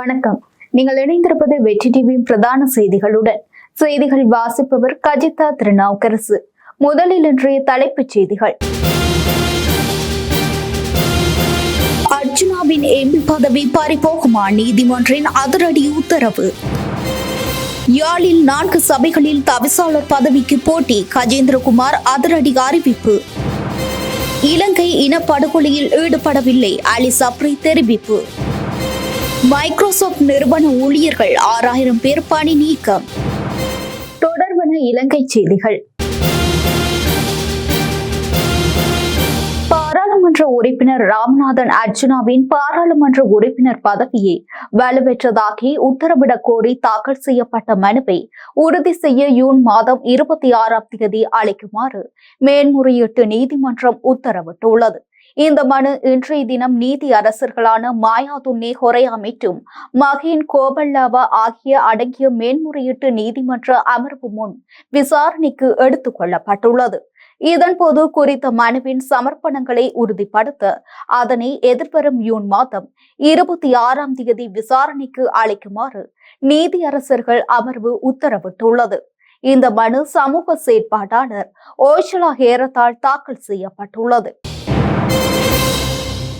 வணக்கம். நீங்கள் இணைந்திருப்பது வெற்றி டிவியின் பிரதான செய்திகளுடன். செய்திகள் வாசிப்பவர் கஜிதா திருநாவுக்கரசு. முதலில் இன்றைய தலைப்புச் செய்திகள். அர்ஜுனாவின் எம்பி பதவி பறிபோகுமா நீதிமன்றின் அதிரடி உத்தரவு. யாழில் நான்கு சபைகளில் தவிசாளர் பதவிக்கு போட்டி கஜேந்திரகுமார் அதிரடி அறிவிப்பு. இலங்கை இனப்படுகொலையில் ஈடுபடவில்லை அலி சப்ரி தெரிவிப்பு. மைக்ரோசாப்ட் நிறுவன ஊழியர்கள் ஆறாயிரம் பேர் பணி நீக்கம். தொடர்பான இலங்கை செய்திகள். பாராளுமன்ற உறுப்பினர் ராமநாதன் அர்ஜுனாவின் பாராளுமன்ற உறுப்பினர் பதவியை வலுப்பெற்றதாக்கி உத்தரவிடக் கோரி தாக்கல் செய்யப்பட்ட மனுவை உறுதி செய்ய ஜூன் மாதம் இருபத்தி ஆறாம் தேதி அளிக்குமாறு மேன்முறையீட்டு நீதிமன்றம் உத்தரவிட்டுள்ளது. இந்த மனு இன்றைய தினம் நீதி அரசர்களான மாயாதுன்னே ஹொரையா மற்றும் மகின் கோபல்லாவா ஆகிய அடங்கிய மேன்முறையீட்டு நீதிமன்ற அமர்வு முன் விசாரணைக்கு எடுத்துக் கொள்ளப்பட்டுள்ளது. இதன்போது குறித்த மனுவின் சமர்ப்பணங்களை உறுதிப்படுத்த அதனை எதிர்வரும் ஜூன் மாதம் இருபத்தி ஆறாம் தேதி விசாரணைக்கு அளிக்குமாறு நீதியரசர்கள் அமர்வு உத்தரவிட்டுள்ளது. இந்த மனு சமூக செயற்பாட்டாளர் ஓஷலா ஹேரத்தால் தாக்கல் செய்யப்பட்டுள்ளது.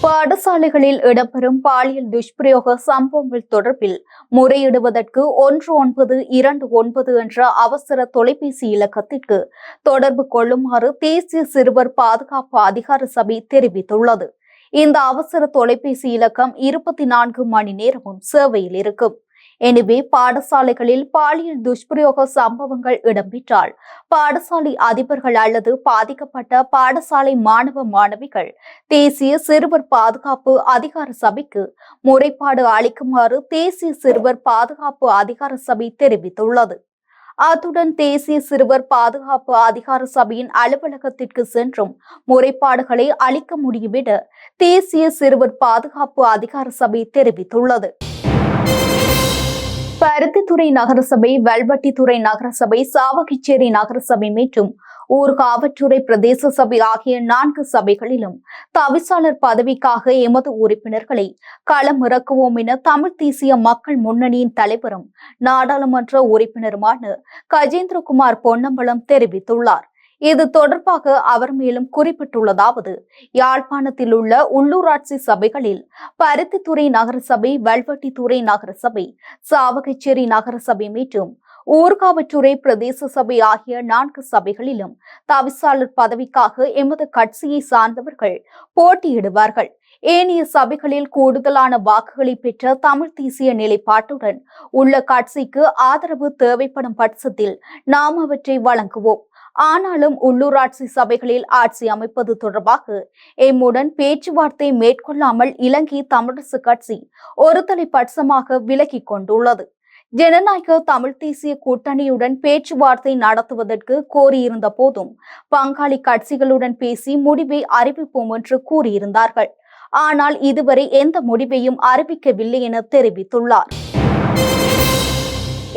பாடசாலைகளில் இடம்பெறும் பாலியல் துஷ்பிரயோக சம்பவங்கள் தொடர்பில் முறையிடுவதற்கு ஒன்று ஒன்பது இரண்டு ஒன்பது என்ற அவசர தொலைபேசி இலக்கத்திற்கு தொடர்பு கொள்ளுமாறு தேசிய சிறுவர் பாதுகாப்பு அதிகார சபை தெரிவித்துள்ளது. இந்த அவசர தொலைபேசி இலக்கம் இருபத்தி நான்கு மணி நேரமும் சேவையில் இருக்கும். எனவே பாடசாலைகளில் பாலியல் துஷ்பிரயோக சம்பவங்கள் இடம்பெற்றால் பாடசாலை அதிபர்கள் அல்லது பாதிக்கப்பட்ட பாடசாலை மாணவ மாணவிகள் தேசிய சிறுவர் பாதுகாப்பு அதிகார சபைக்கு முறைப்பாடு அளிக்குமாறு தேசிய சிறுவர் பாதுகாப்பு அதிகார சபை தெரிவித்துள்ளது. அத்துடன் தேசிய சிறுவர் பாதுகாப்பு அதிகார சபையின் அலுவலகத்திற்கு சென்றும் முறைப்பாடுகளை அளிக்க முடியும் என தேசிய சிறுவர் பாதுகாப்பு அதிகார சபை தெரிவித்துள்ளது. பருத்தித்துறை நகரசபை வல்வட்டித்துறை நகரசபை சாவகிச்சேரி நகரசபை மற்றும் ஊர்காவற்றுறை பிரதேச சபை ஆகிய நான்கு சபைகளிலும் தவிசாளர் பதவிக்காக எமது உறுப்பினர்களை களம் இறக்குவோம் என தமிழ் தேசிய மக்கள் முன்னணியின் தலைவரும் நாடாளுமன்ற உறுப்பினருமான கஜேந்திரகுமார் பொன்னம்பலம் தெரிவித்துள்ளார். இது தொடர்பாக அவர் மேலும் குறிப்பிட்டுள்ளதாவது யாழ்ப்பாணத்தில் உள்ள உள்ளூராட்சி சபைகளில் பருத்தித்துறை நகரசபை வல்வட்டித்துறை நகரசபை சாவகச்சேரி நகரசபை மற்றும் ஊர்காவற்றுறை பிரதேச சபை ஆகிய நான்கு சபைகளிலும் தவிசாளர் பதவிக்காக எமது கட்சியை சார்ந்தவர்கள் போட்டியிடுவார்கள். ஏனைய சபைகளில் கூடுதலான வாக்குகளை பெற்ற தமிழ் தேசிய நிலைப்பாட்டுடன் உள்ள கட்சிக்கு ஆதரவு தேவைப்படும் பட்சத்தில் நாம் அவற்றை வழங்குவோம். ஆனாலும் உள்ளூராட்சி சபைகளில் ஆட்சி அமைப்பது தொடர்பாக எம்முடன் பேச்சுவார்த்தை மேற்கொள்ளாமல் இலங்கை தமிழரசு கட்சி ஒருதலை பட்சமாக விலகிக் கொண்டுள்ளது. ஜனநாயக தமிழ் தேசிய கூட்டணியுடன் பேச்சுவார்த்தை நடத்துவதற்கு கோரியிருந்த போதும் பங்காளி கட்சிகளுடன் பேசி முடிவை அறிவிப்போம் என்று கூறியிருந்தார்கள். ஆனால் இதுவரை எந்த முடிவையும் அறிவிக்கவில்லை என தெரிவித்துள்ளார்.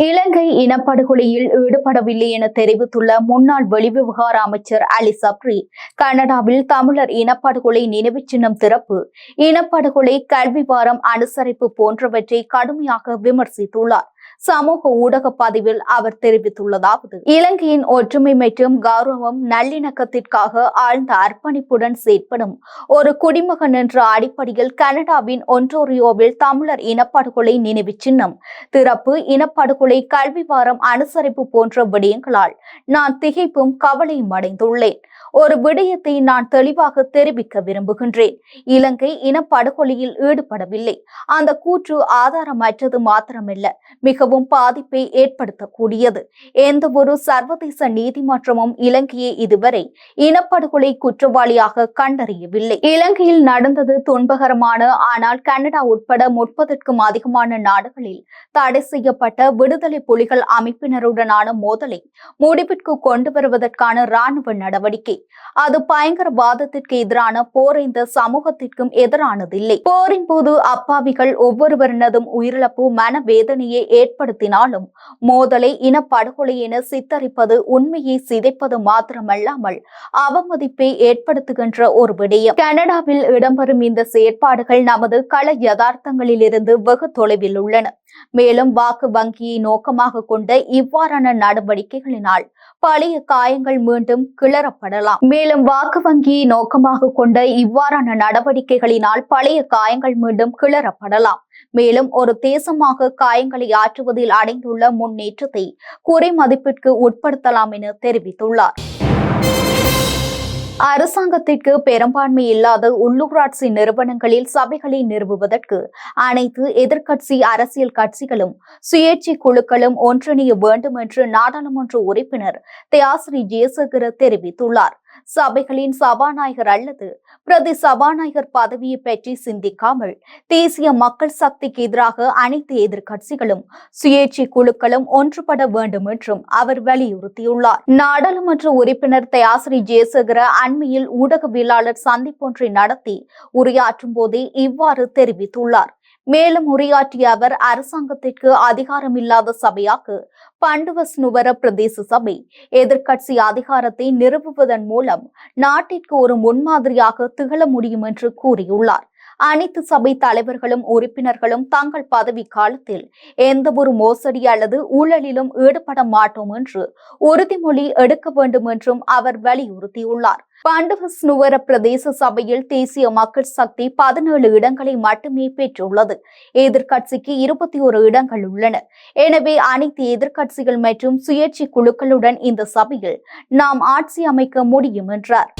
இலங்கை இனப்படுகொலையில் ஈடுபடவில்லை என தெரிவித்துள்ள முன்னாள் வெளிவிவகார அமைச்சர் அலி சப்ரி கனடாவில் தமிழர் இனப்படுகொலை நினைவுச் சின்னம் திறப்பு இனப்படுகொலை கல்வி வாரம் அனுசரிப்பு போன்றவற்றை கடுமையாக விமர்சித்துள்ளார். சமூக ஊடக பதிவில் அவர் தெரிவித்துள்ளதாவது இலங்கையின் ஒற்றுமை மற்றும் கௌரவம் நல்லிணக்கத்திற்காக ஆழ்ந்த அர்ப்பணிப்புடன் செயற்படும் ஒரு குடிமகன் என்ற அடிப்படையில் கனடாவின் ஒன்டோரியோவில் தமிழர் இனப்படுகொலை நினைவு சின்னம் திறப்பு இனப்படுகொலை கல்வி வாரம் அனுசரிப்பு போன்ற விடயங்களால் நான் திகைப்பும் கவலையும் அடைந்துள்ளேன். ஒரு விடயத்தை நான் தெளிவாக தெரிவிக்க விரும்புகின்றேன். இலங்கை இனப்படுகொலையில் ஈடுபடவில்லை. அந்த கூற்று ஆதாரமற்றது மாத்திரமல்ல மிகவும் பாதிப்பை ஏற்படுத்தக்கூடியது. எந்த ஒரு சர்வதேச நீதிமன்றமும் இலங்கையை இதுவரை இனப்படுகொலை குற்றவாளியாக கண்டறியவில்லை. இலங்கையில் நடந்தது துன்பகரமான ஆனால் கனடா உட்பட முப்பதற்கும் அதிகமான நாடுகளில் தடை செய்யப்பட்ட விடுதலை புலிகள் அமைப்பினருடனான மோதலை முடிவிற்கு கொண்டு வருவதற்கான ராணுவ நடவடிக்கை அது பயங்கரவாதத்திற்கு எதிரான போர் இந்த சமூகத்திற்கும் எதிரானதில்லை. போரின் போது அப்பாவிகள் ஒவ்வொருவரினதும் உயிரிழப்பு மனவேதனையை ஏற்படுத்தினாலும் மோதலை இனப்படுகொலை என சித்தரிப்பது உண்மையை சிதைப்பது மாத்திரமல்லாமல் அவமதிப்பை ஏற்படுத்துகின்ற ஒரு விடயம். கனடாவில் இடம்பெறும் இந்த செயற்பாடுகள் நமது கள யதார்த்தங்களிலிருந்து வெகு தொலைவில் உள்ளன. மேலும் வாக்கு வங்கியை நோக்கமாக கொண்ட இவ்வாறான நடவடிக்கைகளினால் பழைய காயங்கள் மீண்டும் கிளறப்படலாம். மேலும் வாக்கு வங்கியை நோக்கமாக கொண்ட இவ்வாறான நடவடிக்கைகளினால் பழைய காயங்கள் மீண்டும் கிளறப்படலாம். மேலும் ஒரு தேசமாக காயங்களை ஆற்றுவதில் அடைந்துள்ள முன்னேற்றத்தை குறை மதிப்பிற்கு உட்படுத்தலாம் என தெரிவித்துள்ளார். அரசாங்கத்திற்கு பெரும்பான்மை இல்லாத உள்ளூராட்சி நிறுவனங்களில் சபைகளை நிறுவுவதற்கு அனைத்து எதிர்க்கட்சி அரசியல் கட்சிகளும் சுயேட்சை குழுக்களும் ஒன்றிணைய வேண்டும் என்று நாடாளுமன்ற உறுப்பினர் தியாஸ்ரீ ஜெயசேகர தெரிவித்துள்ளார். சபைகளின் சபாநாயகர் அல்லது பிரதி சபாநாயகர் பதவியை பற்றி சிந்திக்காமல் தேசிய மக்கள் சக்திக்கு எதிராக அனைத்து எதிர்க்கட்சிகளும் சுயேட்சை குழுக்களும் ஒன்றுபட வேண்டும் என்றும் அவர் வலியுறுத்தியுள்ளார். நாடாளுமன்ற உறுப்பினர் தயாசிரி ஜெயசேகர அண்மையில் ஊடகவியலாளர் சந்திப்பொன்றை நடத்தி உரையாற்றும் போதே இவ்வாறு தெரிவித்துள்ளார். மேலும் உரையாற்றிய அவர் அரசாங்கத்திற்கு அதிகாரமில்லாத சபையாக பண்டுவஸ் நுவர பிரதேச சபை எதிர்க்கட்சி அதிகாரத்தை நிறுவுவதன் மூலம் நாட்டிற்கு ஒரு முன்மாதிரியாக திகழ முடியும் என்று கூறியுள்ளார். அனைத்து சபை தலைவர்களும் உறுப்பினர்களும் தங்கள் பதவி காலத்தில் எந்த ஒரு மோசடி அல்லது ஊழலிலும் ஈடுபட மாட்டோம் என்று உறுதிமொழி எடுக்க வேண்டும் என்றும் அவர் வலியுறுத்தியுள்ளார். பாண்டவஸ் நுவர பிரதேச சபையில் தேசிய மக்கள் சக்தி பதினேழு இடங்களை மட்டுமே பெற்றுள்ளது. எதிர்க்கட்சிக்கு இருபத்தி ஒரு இடங்கள் உள்ளன. எனவே அனைத்து எதிர்க்கட்சிகள் மற்றும் சுயேட்சை குழுக்களுடன் இந்த சபையில் நாம் ஆட்சி அமைக்க முடியும் என்றார்.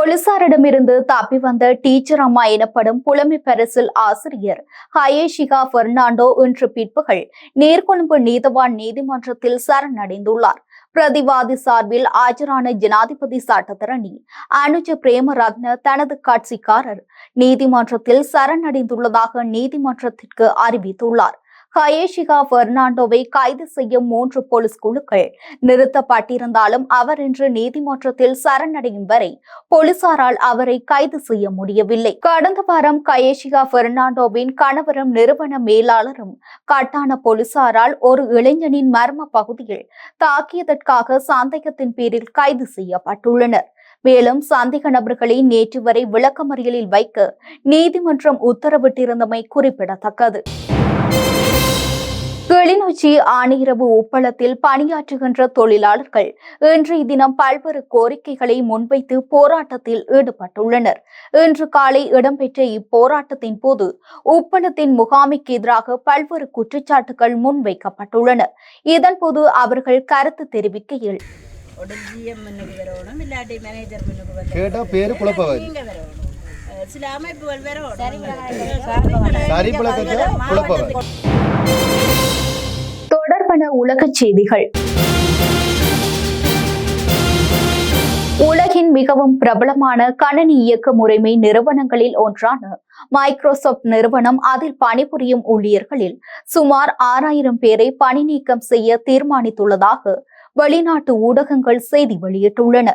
போலீசாரிடமிருந்து தப்பி வந்த டீச்சர் அம்மா எனப்படும் புலமை பரிசில் ஆசிரியர் ஹயேஷிகா பெர்னாண்டோ இன்று பிற்பகல் நீர்கொழும்பு நீதவான் நீதிமன்றத்தில் சரணடைந்துள்ளார். பிரதிவாதி சார்பில் ஆஜரான ஜனாதிபதி சட்டத்தரணி அனுஜ பிரேமரத்ன தனது கட்சிக்காரர் நீதிமன்றத்தில் சரணடைந்துள்ளதாக நீதிமன்றத்திற்கு அறிவித்துள்ளார். ஹயேஷிகா பெர்னாண்டோவை கைது செய்யும் மூன்று போலீஸ் குழுக்கள் நிறுத்தப்பட்டிருந்தாலும் அவர் இன்று நீதிமன்றத்தில் சரணடையும் வரை போலீசாரால் அவரை கைது செய்ய முடியவில்லை. கடந்த வாரம் கயேஷிகா பெர்னாண்டோவின் கணவரும் நிறுவன மேலாளரும் கட்டான போலீசாரால் ஒரு இளைஞனின் மர்ம பகுதியில் தாக்கியதற்காக சந்தேகத்தின் பேரில் கைது செய்யப்பட்டுள்ளனர். மேலும் சந்தேக நபர்களை நேற்று வரை விளக்கமறியலில் வைக்க நீதிமன்றம் உத்தரவிட்டிருந்தமை குறிப்பிடத்தக்கது. கிளிநொச்சி ஆணையரவு உப்பளத்தில் பணியாற்றுகின்ற தொழிலாளர்கள் இன்றைய தினம் பல்வேறு கோரிக்கைகளை முன்வைத்து போராட்டத்தில் ஈடுபட்டுள்ளனர். இன்று காலை இடம்பெற்ற இப்போராட்டத்தின் போது உப்பளத்தின் முகாமைக்கு எதிராக பல்வேறு குற்றச்சாட்டுகள் முன்வைக்கப்பட்டுள்ளன இதன்போது அவர்கள் கருத்து தெரிவிக்கையில் சில அமைப்புகள் வரணும் சரி பழக்கத்தை உலகச் செய்திகள். உலகின் மிகவும் பிரபலமான கணனி இயக்க முறைமை நிறுவனங்களில் ஒன்றான மைக்ரோசாப்ட் நிறுவனம் அதில் பணிபுரியும் ஊழியர்களில் சுமார் ஆறாயிரம் பேரை பணி நீக்கம் செய்ய தீர்மானித்துள்ளதாக வெளிநாட்டு ஊடகங்கள் செய்தி வெளியிட்டுள்ளன.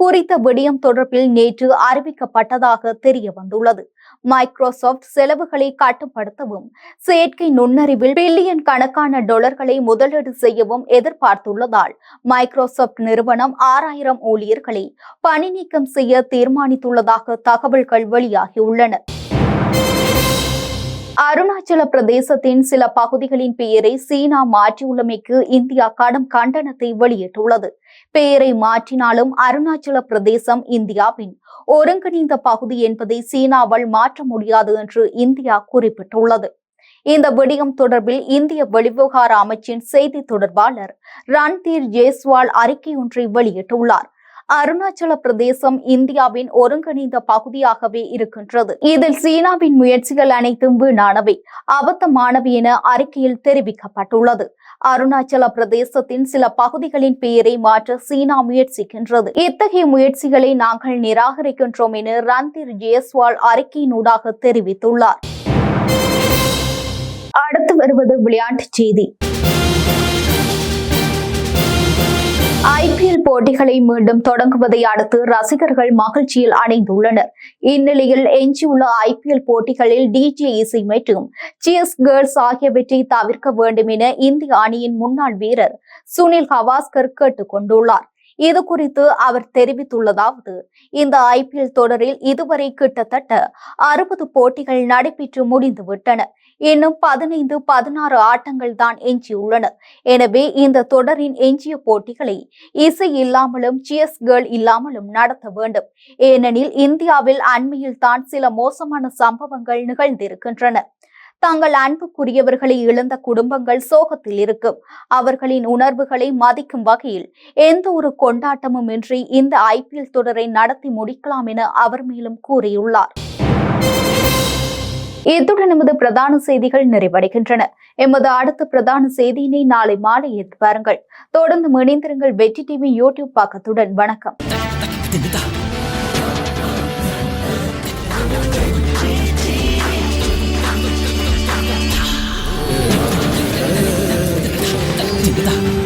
குறித்த விடயம் தொடர்பில் நேற்று அறிவிக்கப்பட்டதாக தெரிய வந்துள்ளது. மைக்ரோசாப்ட் செலவுகளை கட்டுப்படுத்தவும் செயற்கை நுண்ணறிவில் பில்லியன் கணக்கான டாலர்களை முதலீடு செய்யவும் எதிர்பார்த்துள்ளதால் மைக்ரோசாப்ட் நிறுவனம் ஆறாயிரம் ஊழியர்களை பணி நீக்கம் செய்ய தீர்மானித்துள்ளதாக தகவல்கள் வெளியாகியுள்ளன. அருணாச்சல பிரதேசத்தின் சில பகுதிகளின் பெயரை சீனா மாற்றியுள்ளமைக்கு இந்தியா கடும் கண்டனத்தை வெளியிட்டுள்ளது. பெயரை மாற்றினாலும் அருணாச்சல பிரதேசம் இந்தியாவின் ஒருங்கிணைந்த பகுதி என்பதை சீனாவால் மாற்ற முடியாது என்று இந்தியா குறிப்பிட்டுள்ளது. இந்த விடயம் தொடர்பில் இந்திய வெளிவிவகார அமைச்சின் செய்தி தொடர்பாளர் ரன்தீர் ஜெய்ஸ்வால் அறிக்கை ஒன்றை வெளியிட்டுள்ளார். அருணாச்சல பிரதேசம் இந்தியாவின் ஒருங்கிணைந்த பகுதியாகவே இருக்கின்றது. இதில் சீனாவின் முயற்சிகள் அனைத்தும் வீணானவை. அபத்தமானவை என அறிக்கையில் தெரிவிக்கப்பட்டுள்ளது. அருணாச்சல பிரதேசத்தின் சில பகுதிகளின் பெயரை மாற்ற சீனா முயற்சிக்கின்றது. இத்தகைய முயற்சிகளை நாங்கள் நிராகரிக்கின்றோம் என ரந்தீர் ஜெயஸ்வால் அறிக்கையினூடாக தெரிவித்துள்ளார். அடுத்து வருவது விளையாட்டுச் செய்தி. ஐபிஎல் போட்டிகளை மீண்டும் தொடங்குவதை அடுத்து ரசிகர்கள் மகிழ்ச்சியில் அடைந்துள்ளனர். இந்நிலையில் எஞ்சியுள்ள ஐபிஎல் போட்டிகளில் டிஜே இசை மற்றும் சியர்ஸ் கேர்ள்ஸ் ஆகியவற்றை தவிர்க்க வேண்டும் என இந்திய அணியின் முன்னாள் வீரர் சுனில் கவாஸ்கர் கேட்டுக் கொண்டுள்ளார் இது குறித்து அவர் தெரிவித்துள்ளதாவது இந்த ஐபிஎல் தொடரில் இதுவரை கிட்டத்தட்ட அறுபது போட்டிகள் நடைபெற்று முடிந்துவிட்டன. இன்னும் பதினைந்து பதினாறு ஆட்டங்கள் தான் எஞ்சியுள்ளன. எனவே இந்த தொடரின் எஞ்சிய போட்டிகளை இசை இல்லாமலும் சியர்ஸ் கேர்ள் இல்லாமலும் நடத்த வேண்டும். ஏனெனில் இந்தியாவில் அண்மையில் தான் சில மோசமான சம்பவங்கள் நிகழ்ந்திருக்கின்றன. தாங்கள் அன்புக்குரியவர்களை இழந்த குடும்பங்கள் சோகத்தில் இருக்கும். அவர்களின் உணர்வுகளை மதிக்கும் வகையில் எந்த ஒரு கொண்டாட்டமும் இன்றி இந்த ஐபிஎல் தொடரை நடத்தி முடிக்கலாம் என அவர் மேலும் கூறியுள்ளார். இத்துடன் எமது பிரதான செய்திகள் நிறைவடைகின்றன. எமது அடுத்த பிரதான செய்தியினை நாளை மாலை எதிர்பாருங்கள். தொடர்ந்து இணைந்திருங்கள் வெற்றி டிவி யூடியூப் பக்கத்துடன். வணக்கம். പറ്റില്ല